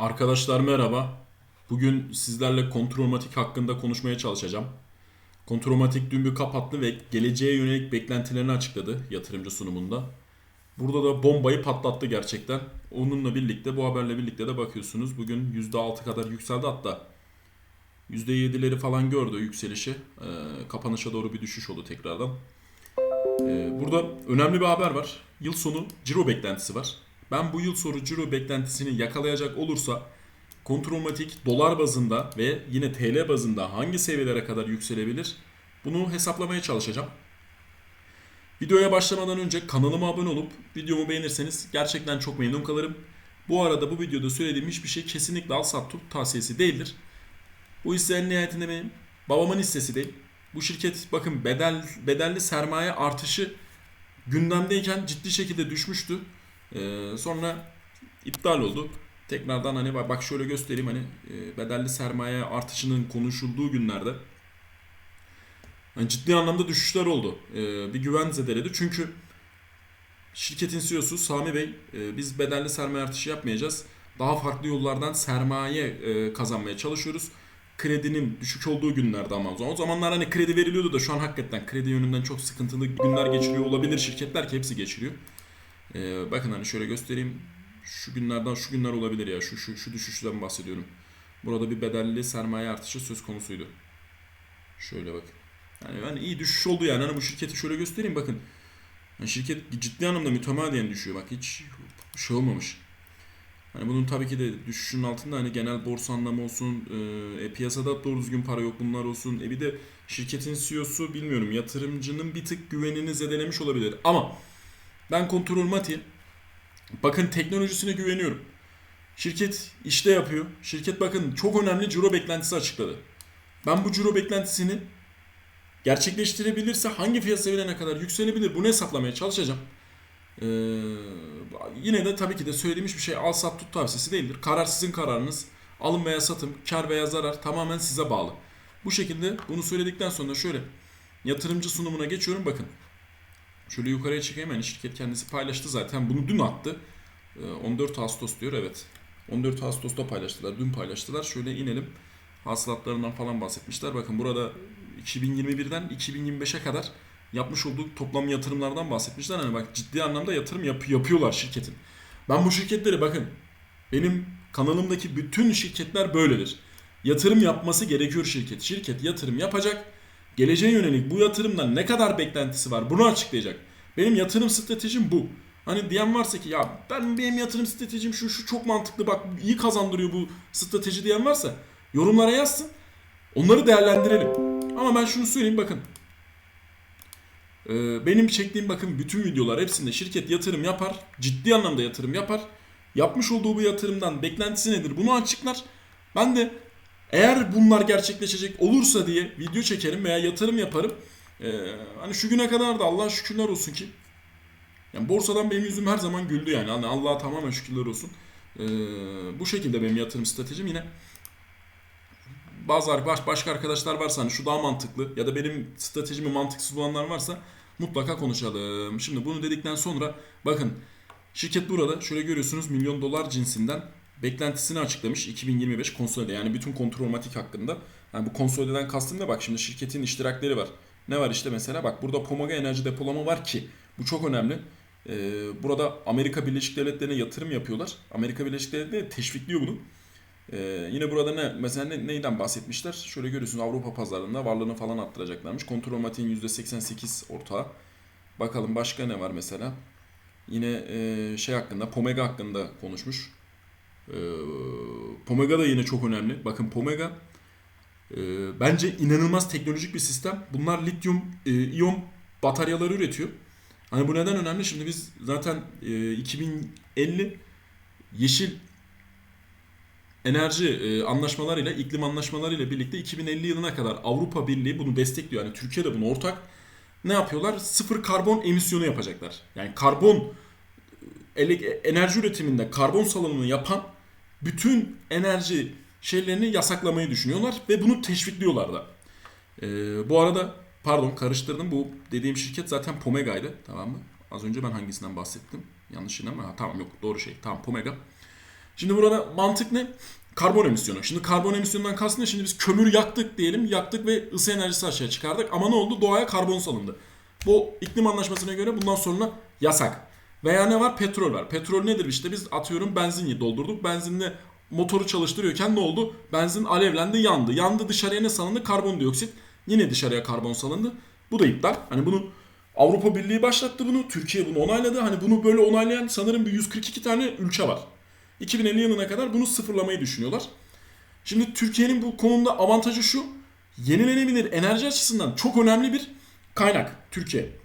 Arkadaşlar merhaba. Bugün sizlerle kontrolmatik hakkında konuşmaya çalışacağım. Kontrolmatik dün bir kapattı ve geleceğe yönelik beklentilerini açıkladı yatırımcı sunumunda. Burada da bombayı patlattı gerçekten. Onunla birlikte bu haberle birlikte de bakıyorsunuz bugün %6 kadar yükseldi hatta %7'leri falan gördü yükselişi. Ee, kapanışa doğru bir düşüş oldu tekrardan. Ee, burada önemli bir haber var. Yıl sonu ciro beklentisi var. Ben bu yıl sonu ciro beklentisini yakalayacak olursa kontrolmatik dolar bazında ve yine TL bazında hangi seviyelere kadar yükselebilir bunu hesaplamaya çalışacağım. Videoya başlamadan önce kanalıma abone olup videomu beğenirseniz gerçekten çok memnun kalırım. Bu arada bu videoda söylediğim hiçbir şey kesinlikle al sat tut tavsiyesi değildir. Bu hisse en nihayetinde benim babamın hissesi değil. Bu şirket bakın bedel bedelli sermaye artışı gündemdeyken ciddi şekilde düşmüştü. Ee, sonra iptal oldu. Tekrardan hani bak şöyle göstereyim hani e, bedelli sermaye artışının konuşulduğu günlerde hani ciddi anlamda düşüşler oldu. Ee, bir güven zedeledi. Çünkü şirketin CEO'su Sami Bey e, biz bedelli sermaye artışı yapmayacağız. Daha farklı yollardan sermaye e, kazanmaya çalışıyoruz. Kredinin düşük olduğu günlerde ama o o zamanlar hani kredi veriliyordu da şu an hakikaten kredi yönünden çok sıkıntılı günler geçiriyor olabilir şirketler ki hepsi geçiriyor. Ee, bakın hani şöyle göstereyim. Şu günlerden şu günler olabilir ya. Şu şu şu düşüşten bahsediyorum. Burada bir bedelli sermaye artışı söz konusuydu. Şöyle bakın. Yani, yani iyi düşüş oldu yani. Hani bu şirketi şöyle göstereyim bakın. Yani şirket ciddi anlamda mütemadiyen düşüyor. Bak hiç şey olmamış. Hani bunun tabii ki de düşüşün altında hani genel borsa anlamı olsun, e, e, piyasada doğru düzgün para yok bunlar olsun. E bir de şirketin CEO'su bilmiyorum yatırımcının bir tık güvenini zedelemiş olabilir. Ama ben kontrol mati. Bakın teknolojisine güveniyorum. Şirket işte yapıyor. Şirket bakın çok önemli ciro beklentisi açıkladı. Ben bu ciro beklentisini gerçekleştirebilirse hangi fiyat seviyelerine kadar yükselebilir bunu hesaplamaya çalışacağım. Ee, yine de tabii ki de söylediğim hiçbir şey al sat tut tavsiyesi değildir. Karar sizin kararınız. Alım veya satım, kar veya zarar tamamen size bağlı. Bu şekilde bunu söyledikten sonra şöyle yatırımcı sunumuna geçiyorum bakın. Şöyle yukarıya çekeyim yani şirket kendisi paylaştı zaten. Bunu dün attı. Ee, 14 Ağustos diyor evet. 14 Ağustos'ta paylaştılar. Dün paylaştılar. Şöyle inelim. Hasılatlarından falan bahsetmişler. Bakın burada 2021'den 2025'e kadar yapmış olduğu toplam yatırımlardan bahsetmişler. Hani bak ciddi anlamda yatırım yap- yapıyorlar şirketin. Ben bu şirketleri bakın benim kanalımdaki bütün şirketler böyledir. Yatırım yapması gerekiyor şirket. Şirket yatırım yapacak. Geleceğe yönelik bu yatırımdan ne kadar beklentisi var bunu açıklayacak. Benim yatırım stratejim bu. Hani diyen varsa ki ya ben benim yatırım stratejim şu şu çok mantıklı bak iyi kazandırıyor bu strateji diyen varsa yorumlara yazsın. Onları değerlendirelim. Ama ben şunu söyleyeyim bakın. Ee, benim çektiğim bakın bütün videolar hepsinde şirket yatırım yapar. Ciddi anlamda yatırım yapar. Yapmış olduğu bu yatırımdan beklentisi nedir bunu açıklar. Ben de eğer bunlar gerçekleşecek olursa diye video çekerim veya yatırım yaparım. Ee, hani şu güne kadar da Allah'a şükürler olsun ki yani borsadan benim yüzüm her zaman güldü yani. Hani Allah'a tamamen şükürler olsun. Ee, bu şekilde benim yatırım stratejim yine bazı baş, başka arkadaşlar varsa hani şu daha mantıklı ya da benim stratejimi mantıksız bulanlar varsa mutlaka konuşalım. Şimdi bunu dedikten sonra bakın şirket burada şöyle görüyorsunuz milyon dolar cinsinden beklentisini açıklamış 2025 konsolide yani bütün kontrolmatik hakkında. Yani bu konsolideden kastım da bak şimdi şirketin iştirakleri var. Ne var işte mesela bak burada Pomaga enerji depolama var ki bu çok önemli. Ee, burada Amerika Birleşik Devletleri'ne yatırım yapıyorlar. Amerika Birleşik Devletleri teşvikliyor bunu. Ee, yine burada ne mesela ne, neyden bahsetmişler? Şöyle görüyorsunuz Avrupa pazarında varlığını falan arttıracaklarmış. Kontrolmatiğin %88 ortağı. Bakalım başka ne var mesela? Yine e, şey hakkında, Pomega hakkında konuşmuş. Ee, Pomega da yine çok önemli. Bakın Pomega e, bence inanılmaz teknolojik bir sistem. Bunlar lityum e, iyon bataryaları üretiyor. Hani bu neden önemli? Şimdi biz zaten e, 2050 yeşil enerji e, anlaşmalarıyla, iklim anlaşmalarıyla birlikte 2050 yılına kadar Avrupa Birliği bunu destekliyor. Yani Türkiye de bunu ortak. Ne yapıyorlar? Sıfır karbon emisyonu yapacaklar. Yani karbon enerji üretiminde karbon salınımını yapan bütün enerji şeylerini yasaklamayı düşünüyorlar ve bunu teşvikliyorlar da. E, bu arada pardon karıştırdım. Bu dediğim şirket zaten Pomega'ydı. Tamam mı? Az önce ben hangisinden bahsettim? Yanlış yine ama ha, tamam yok doğru şey. Tamam Pomega. Şimdi burada mantık ne? Karbon emisyonu. Şimdi karbon emisyonundan kastım? Şimdi biz kömür yaktık diyelim. Yaktık ve ısı enerjisi aşağıya çıkardık. Ama ne oldu? Doğaya karbon salındı. Bu iklim anlaşmasına göre bundan sonra yasak. Veya ne var? Petrol var. Petrol nedir? İşte biz atıyorum benzin doldurduk. Benzinle motoru çalıştırıyorken ne oldu? Benzin alevlendi, yandı. Yandı dışarıya ne salındı? Karbondioksit. Yine dışarıya karbon salındı. Bu da iptal. Hani bunu Avrupa Birliği başlattı bunu. Türkiye bunu onayladı. Hani bunu böyle onaylayan sanırım bir 142 tane ülke var. 2050 yılına kadar bunu sıfırlamayı düşünüyorlar. Şimdi Türkiye'nin bu konuda avantajı şu. Yenilenebilir enerji açısından çok önemli bir kaynak Türkiye.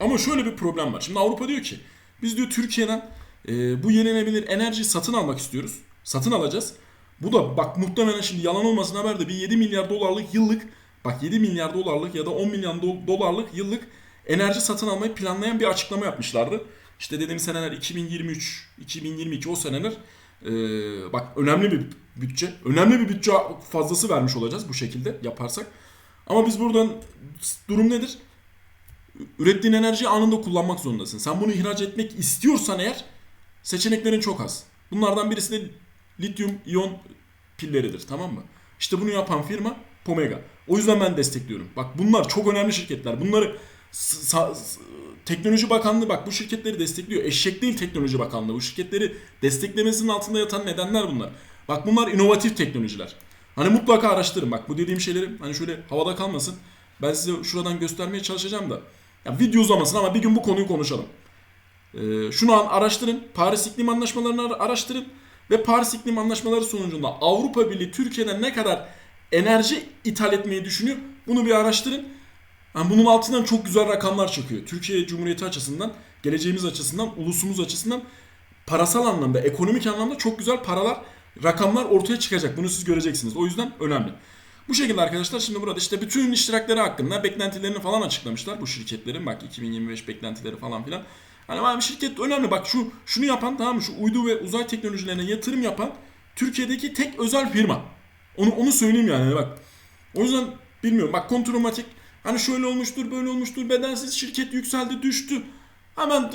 Ama şöyle bir problem var. Şimdi Avrupa diyor ki biz diyor Türkiye'den e, bu yenilenebilir enerjiyi satın almak istiyoruz. Satın alacağız. Bu da bak muhtemelen şimdi yalan olmasın haberde bir 7 milyar dolarlık yıllık bak 7 milyar dolarlık ya da 10 milyar do- dolarlık yıllık enerji satın almayı planlayan bir açıklama yapmışlardı. İşte dediğim seneler 2023, 2022 o seneler e, bak önemli bir bütçe, önemli bir bütçe fazlası vermiş olacağız bu şekilde yaparsak. Ama biz buradan durum nedir? Ürettiğin enerjiyi anında kullanmak zorundasın. Sen bunu ihraç etmek istiyorsan eğer seçeneklerin çok az. Bunlardan birisi de lityum iyon pilleridir tamam mı? İşte bunu yapan firma Pomega. O yüzden ben destekliyorum. Bak bunlar çok önemli şirketler. Bunları Teknoloji Bakanlığı bak bu şirketleri destekliyor. Eşek değil Teknoloji Bakanlığı. Bu şirketleri desteklemesinin altında yatan nedenler bunlar. Bak bunlar inovatif teknolojiler. Hani mutlaka araştırın. Bak bu dediğim şeyleri hani şöyle havada kalmasın. Ben size şuradan göstermeye çalışacağım da. Ya video uzamasın ama bir gün bu konuyu konuşalım. Ee, şunu an araştırın. Paris İklim Anlaşmalarını ara- araştırın. Ve Paris İklim Anlaşmaları sonucunda Avrupa Birliği Türkiye'den ne kadar enerji ithal etmeyi düşünüyor? Bunu bir araştırın. Yani bunun altından çok güzel rakamlar çıkıyor. Türkiye Cumhuriyeti açısından, geleceğimiz açısından, ulusumuz açısından parasal anlamda, ekonomik anlamda çok güzel paralar, rakamlar ortaya çıkacak. Bunu siz göreceksiniz. O yüzden önemli. Bu şekilde arkadaşlar şimdi burada işte bütün iştirakleri hakkında beklentilerini falan açıklamışlar bu şirketlerin. Bak 2025 beklentileri falan filan. Hani abi şirket önemli. Bak şu şunu yapan tamam mı? Şu uydu ve uzay teknolojilerine yatırım yapan Türkiye'deki tek özel firma. Onu onu söyleyeyim yani bak. O yüzden bilmiyorum. Bak kontromatik hani şöyle olmuştur, böyle olmuştur. Bedensiz şirket yükseldi, düştü. Hemen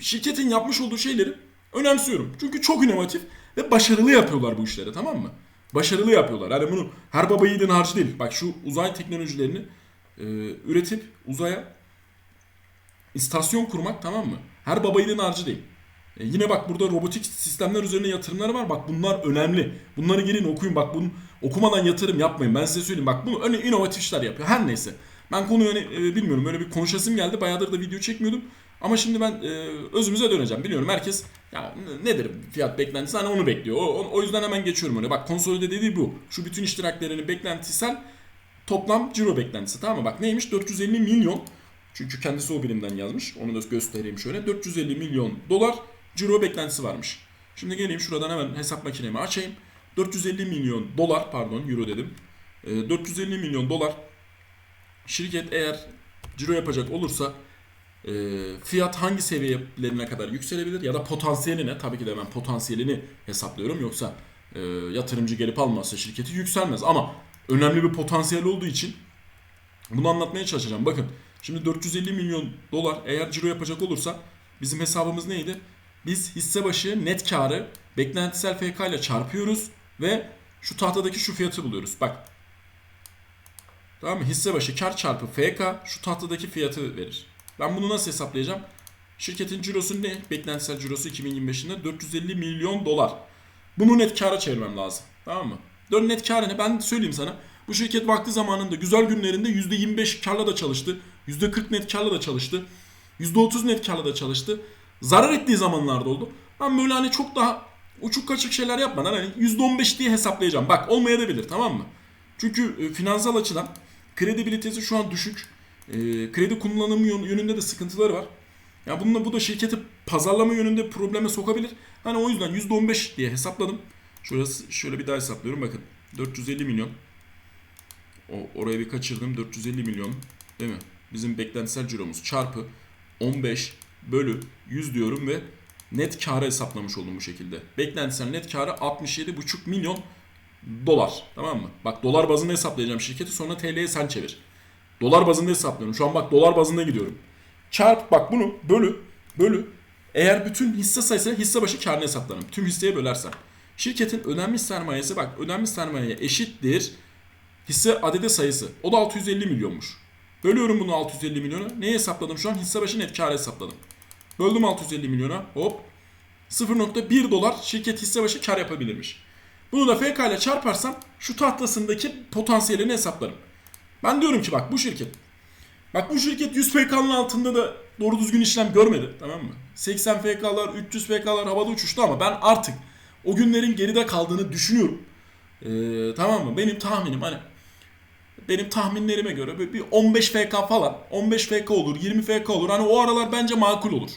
şirketin yapmış olduğu şeyleri önemsiyorum. Çünkü çok inovatif ve başarılı yapıyorlar bu işleri tamam mı? Başarılı yapıyorlar. Yani bunu her baba yiğidin harcı değil. Bak şu uzay teknolojilerini e, üretip uzaya istasyon kurmak tamam mı? Her baba yiğidin harcı değil. E, yine bak burada robotik sistemler üzerine yatırımları var. Bak bunlar önemli. Bunları gelin okuyun. Bak bunu okumadan yatırım yapmayın. Ben size söyleyeyim. Bak bunu öyle inovatif işler yapıyor. Her neyse. Ben konuyu hani, e, bilmiyorum. Böyle bir konuşasım geldi. Bayağıdır da video çekmiyordum. Ama şimdi ben e, özümüze döneceğim. Biliyorum herkes ya nedir fiyat beklentisi hani onu bekliyor. O, o yüzden hemen geçiyorum öyle. Bak konsolide dediği bu. Şu bütün iştiraklerinin beklentisel toplam ciro beklentisi tamam mı? Bak neymiş? 450 milyon. Çünkü kendisi o birimden yazmış. Onu da göstereyim şöyle. 450 milyon dolar ciro beklentisi varmış. Şimdi geleyim şuradan hemen hesap makinemi açayım. 450 milyon dolar pardon euro dedim. E, 450 milyon dolar şirket eğer ciro yapacak olursa e, fiyat hangi seviyelerine kadar yükselebilir ya da potansiyeline tabii ki de ben potansiyelini hesaplıyorum yoksa e, yatırımcı gelip almazsa şirketi yükselmez ama önemli bir potansiyel olduğu için bunu anlatmaya çalışacağım. Bakın şimdi 450 milyon dolar eğer ciro yapacak olursa bizim hesabımız neydi? Biz hisse başı net karı beklentisel FK ile çarpıyoruz ve şu tahtadaki şu fiyatı buluyoruz. Bak Tamam mı? Hisse başı kar çarpı FK şu tahtadaki fiyatı verir. Ben bunu nasıl hesaplayacağım? Şirketin cirosu ne? Beklentisel cirosu 2025'inde 450 milyon dolar. Bunu net kara çevirmem lazım. Tamam mı? Dön net kar ne? Ben söyleyeyim sana. Bu şirket vakti zamanında güzel günlerinde %25 karla da çalıştı. %40 net karla da çalıştı. %30 net karla da çalıştı. Zarar ettiği zamanlarda oldu. Ben böyle hani çok daha uçuk kaçık şeyler yapmadan hani %15 diye hesaplayacağım. Bak olmayabilir tamam mı? Çünkü e, finansal açıdan kredibilitesi şu an düşük. E, kredi kullanımı yön- yönünde de sıkıntıları var. Ya bununla bu da şirketi pazarlama yönünde probleme sokabilir. Hani o yüzden %15 diye hesapladım. Şurası şöyle bir daha hesaplıyorum bakın. 450 milyon. O oraya bir kaçırdım. 450 milyon değil mi? Bizim beklentisel ciromuz çarpı 15 bölü 100 diyorum ve net karı hesaplamış oldum bu şekilde. Beklentisel net karı 67,5 milyon dolar. Tamam mı? Bak dolar bazında hesaplayacağım şirketi sonra TL'ye sen çevir. Dolar bazında hesaplıyorum. Şu an bak dolar bazında gidiyorum. Çarp bak bunu bölü bölü Eğer bütün hisse sayısı hisse başı karını hesaplarım. Tüm hisseye bölersem. Şirketin ödenmiş sermayesi bak ödenmiş sermaye eşittir hisse adede sayısı. O da 650 milyonmuş. Bölüyorum bunu 650 milyona. Neyi hesapladım şu an? Hisse başı net karı hesapladım. Böldüm 650 milyona. Hop. 0.1 dolar şirket hisse başı kar yapabilirmiş. Bunu da FK ile çarparsam şu tahtasındaki potansiyelini hesaplarım. Ben diyorum ki bak bu şirket. Bak bu şirket 100 FK'nın altında da doğru düzgün işlem görmedi. Tamam mı? 80 FK'lar, 300 FK'lar havada uçuştu ama ben artık o günlerin geride kaldığını düşünüyorum. Ee, tamam mı? Benim tahminim hani benim tahminlerime göre bir 15 FK falan 15 FK olur 20 FK olur hani o aralar bence makul olur.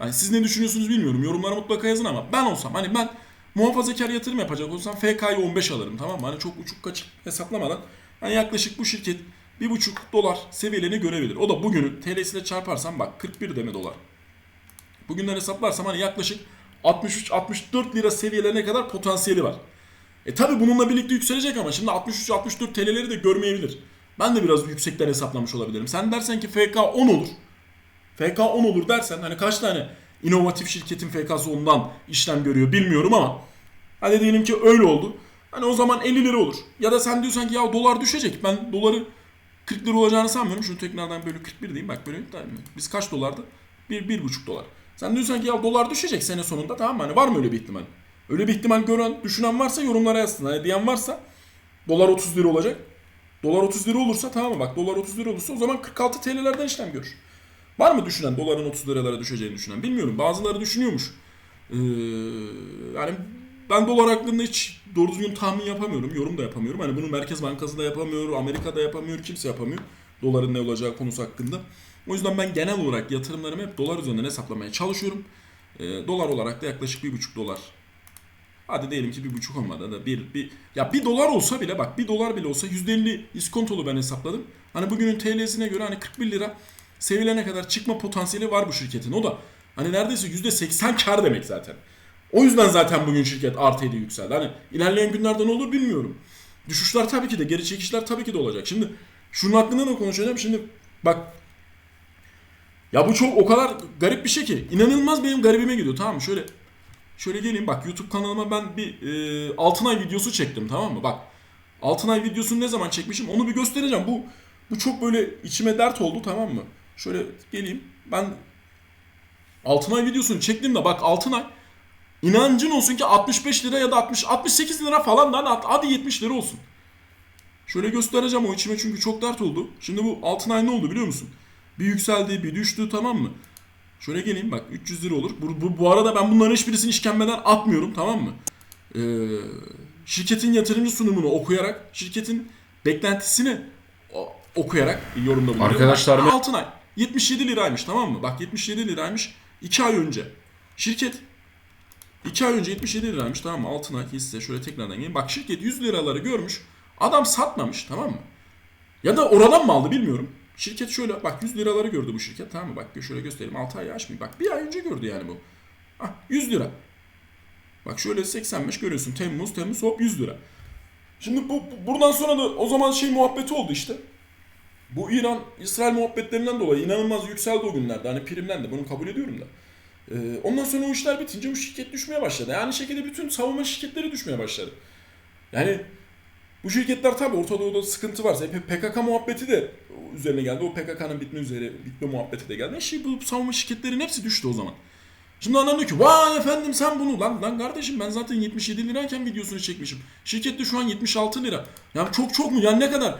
Yani siz ne düşünüyorsunuz bilmiyorum yorumlara mutlaka yazın ama ben olsam hani ben muhafazakar yatırım yapacak olsam FK'yı 15 alırım tamam mı? Hani çok uçuk kaçık hesaplamadan hani yaklaşık bu şirket 1,5 dolar seviyelerini görebilir. O da bugünün TL'siyle çarparsam bak 41 deme dolar. Bugünden hesaplarsam hani yaklaşık 63-64 lira seviyelerine kadar potansiyeli var. E tabi bununla birlikte yükselecek ama şimdi 63-64 TL'leri de görmeyebilir. Ben de biraz yüksekten hesaplamış olabilirim. Sen dersen ki FK 10 olur. FK 10 olur dersen hani kaç tane inovatif şirketin FK'sı ondan işlem görüyor bilmiyorum ama hadi diyelim ki öyle oldu. Hani o zaman 50 lira olur. Ya da sen diyorsan ki ya dolar düşecek. Ben doları 40 lira olacağını sanmıyorum. Şunu tekrardan böyle 41 diyeyim. Bak böyle biz kaç dolardı? 1 1,5 dolar. Sen diyorsan ki ya dolar düşecek sene sonunda tamam mı? Hani var mı öyle bir ihtimal? Öyle bir ihtimal gören, düşünen varsa yorumlara yazsın. Hani diyen varsa dolar 30 lira olacak. Dolar 30 lira olursa tamam mı? Bak dolar 30 lira olursa o zaman 46 TL'lerden işlem görür. Var mı düşünen doların 30 liralara düşeceğini düşünen? Bilmiyorum. Bazıları düşünüyormuş. Ee, yani ben dolar hakkında hiç doğru düzgün tahmin yapamıyorum. Yorum da yapamıyorum. Hani bunu Merkez Bankası da yapamıyor. Amerika'da yapamıyor. Kimse yapamıyor. Doların ne olacağı konusu hakkında. O yüzden ben genel olarak yatırımlarımı hep dolar üzerinden hesaplamaya çalışıyorum. Ee, dolar olarak da yaklaşık 1,5 dolar. Hadi diyelim ki 1,5 olmadı da bir, bir ya 1 dolar olsa bile bak 1 dolar bile olsa %50 iskontolu ben hesapladım. Hani bugünün TL'sine göre hani 41 lira seviyelerine kadar çıkma potansiyeli var bu şirketin. O da hani neredeyse %80 kar demek zaten. O yüzden zaten bugün şirket artıydı yükseldi. Hani ilerleyen günlerde ne olur bilmiyorum. Düşüşler tabii ki de geri çekişler tabii ki de olacak. Şimdi şunun hakkında da konuşacağım. Şimdi bak ya bu çok o kadar garip bir şey ki. inanılmaz benim garibime gidiyor tamam mı? Şöyle şöyle geleyim bak YouTube kanalıma ben bir e, Altınay videosu çektim tamam mı? Bak Altınay videosunu ne zaman çekmişim onu bir göstereceğim. Bu bu çok böyle içime dert oldu tamam mı? Şöyle geleyim. Ben Altınay videosunu çektim de bak Altınay inancın olsun ki 65 lira ya da 60 68 lira falan da hadi 70 lira olsun. Şöyle göstereceğim o içime çünkü çok dert oldu. Şimdi bu Altınay ne oldu biliyor musun? Bir yükseldi, bir düştü tamam mı? Şöyle geleyim bak 300 lira olur. Bu, bu, bu arada ben bunların hiçbirisini işkembeden atmıyorum tamam mı? Ee, şirketin yatırımcı sunumunu okuyarak, şirketin beklentisini okuyarak yorumda bulunuyorum. Arkadaşlar Altınay 77 liraymış tamam mı? Bak 77 liraymış 2 ay önce. Şirket 2 ay önce 77 liraymış tamam mı? Altınay hisse şöyle tekrardan gelin. Bak şirket 100 liraları görmüş. Adam satmamış tamam mı? Ya da oradan mı aldı bilmiyorum. Şirket şöyle bak 100 liraları gördü bu şirket tamam mı? Bak şöyle göstereyim 6 ay açmayayım. Bak bir ay önce gördü yani bu. Ah 100 lira. Bak şöyle 85 görüyorsun. Temmuz, Temmuz hop 100 lira. Şimdi bu, bu- buradan sonra da o zaman şey muhabbeti oldu işte. Bu İran İsrail muhabbetlerinden dolayı inanılmaz yükseldi o günlerde. Hani primden de bunu kabul ediyorum da. Ee, ondan sonra o işler bitince bu şirket düşmeye başladı. Yani şekilde bütün savunma şirketleri düşmeye başladı. Yani bu şirketler tabii Orta Doğu'da sıkıntı varsa hep PKK muhabbeti de üzerine geldi. O PKK'nın bitme üzere bitme muhabbeti de geldi. Şey bu savunma şirketlerin hepsi düştü o zaman. Şimdi adam diyor ki vay efendim sen bunu lan lan kardeşim ben zaten 77 lirayken videosunu çekmişim. Şirkette şu an 76 lira. Ya çok çok mu? Yani ne kadar?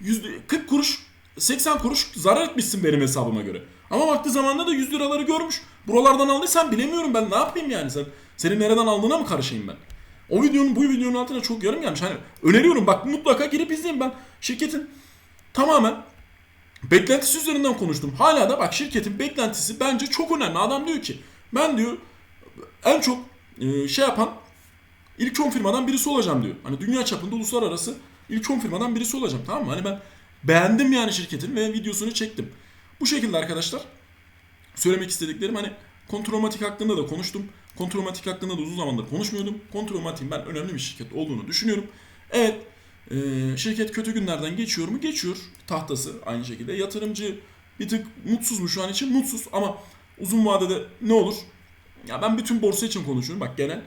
Yüzde 40 kuruş 80 kuruş zarar etmişsin benim hesabıma göre. Ama vakti zamanında da 100 liraları görmüş. Buralardan aldıysan bilemiyorum ben ne yapayım yani sen. Senin nereden aldığına mı karışayım ben? O videonun bu videonun altına çok yorum gelmiş. Hani öneriyorum bak mutlaka girip izleyin ben. Şirketin tamamen beklentisi üzerinden konuştum. Hala da bak şirketin beklentisi bence çok önemli. Adam diyor ki ben diyor en çok e, şey yapan ilk 10 firmadan birisi olacağım diyor. Hani dünya çapında uluslararası ilk 10 firmadan birisi olacağım tamam mı? Hani ben beğendim yani şirketin ve videosunu çektim. Bu şekilde arkadaşlar söylemek istediklerim hani Kontromatik hakkında da konuştum. Kontromatik hakkında da uzun zamandır konuşmuyordum. Kontromatik'in ben önemli bir şirket olduğunu düşünüyorum. Evet e, şirket kötü günlerden geçiyor mu? Geçiyor. Tahtası aynı şekilde. Yatırımcı bir tık mutsuz mu şu an için? Mutsuz ama Uzun vadede ne olur? Ya ben bütün borsa için konuşuyorum bak genel.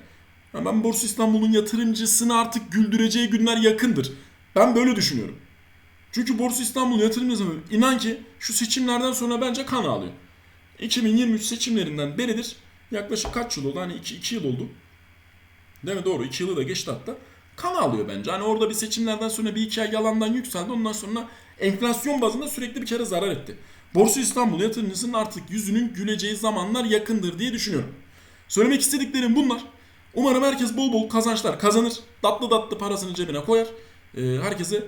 Ya ben Borsa İstanbul'un yatırımcısını artık güldüreceği günler yakındır. Ben böyle düşünüyorum. Çünkü Borsa İstanbul yatırımcısı inan ki şu seçimlerden sonra bence kan ağlıyor. 2023 seçimlerinden beridir yaklaşık kaç yıl oldu? Hani 2 yıl oldu. Değil mi? Doğru. 2 yılı da geçti hatta. Kan ağlıyor bence. Hani orada bir seçimlerden sonra bir iki ay yalandan yükseldi. Ondan sonra enflasyon bazında sürekli bir kere zarar etti. Borsa İstanbul yatırımcısının artık yüzünün güleceği zamanlar yakındır diye düşünüyorum. Söylemek istediklerim bunlar. Umarım herkes bol bol kazançlar kazanır. Tatlı tatlı parasını cebine koyar. Ee, herkese